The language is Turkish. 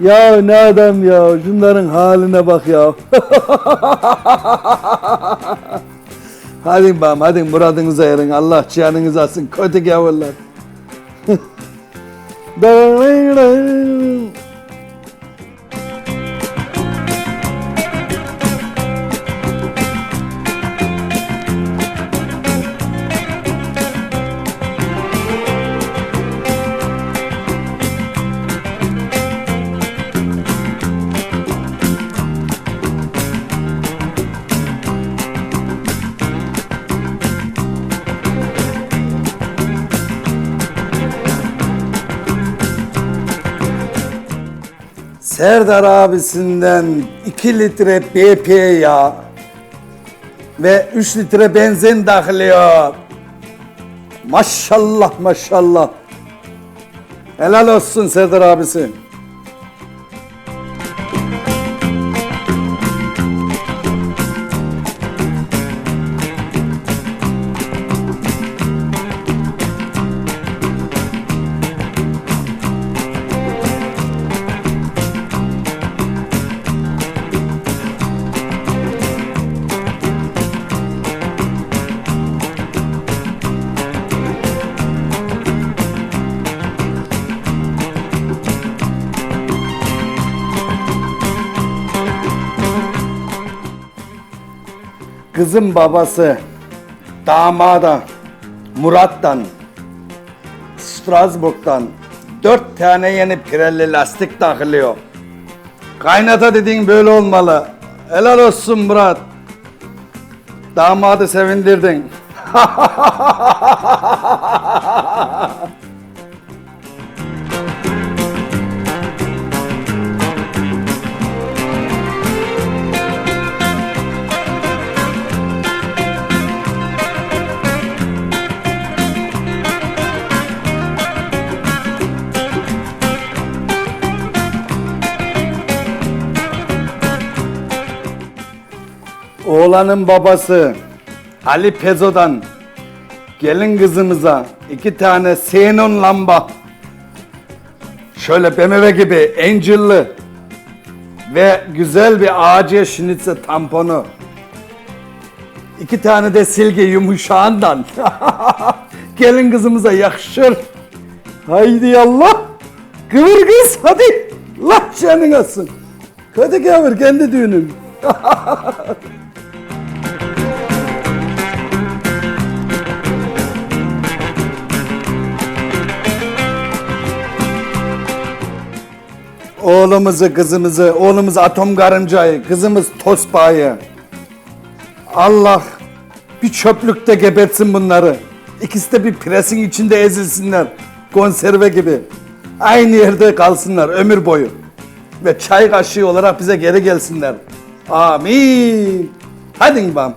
Ya ne adam ya. Şunların haline bak ya. hadi bakalım hadi muradınıza erin. Allah canınızı alsın. Kötü gavurlar. Serdar abisinden 2 litre BP yağ ve 3 litre benzin dahiliyor. Maşallah maşallah. Helal olsun Serdar abisi. Kızın babası damada Murat'tan Strasbourg'dan dört tane yeni pirelli lastik takılıyor. Kaynata dediğin böyle olmalı. Helal olsun Murat. Damadı sevindirdin. Oğlanın babası Ali Pezo'dan gelin kızımıza iki tane xenon lamba şöyle BMW gibi Angel'lı ve güzel bir AC Schnitzer tamponu iki tane de silgi yumuşağından gelin kızımıza yakışır. Haydi Allah. Kıvır kız hadi. Allah canın alsın. Hadi kıvır kendi düğünün. Oğlumuzu, kızımızı, oğlumuz atom karıncayı, kızımız tospayı. Allah bir çöplükte gebertsin bunları. İkisi de bir presin içinde ezilsinler. Konserve gibi. Aynı yerde kalsınlar ömür boyu. Ve çay kaşığı olarak bize geri gelsinler. Amin. Hadi bam.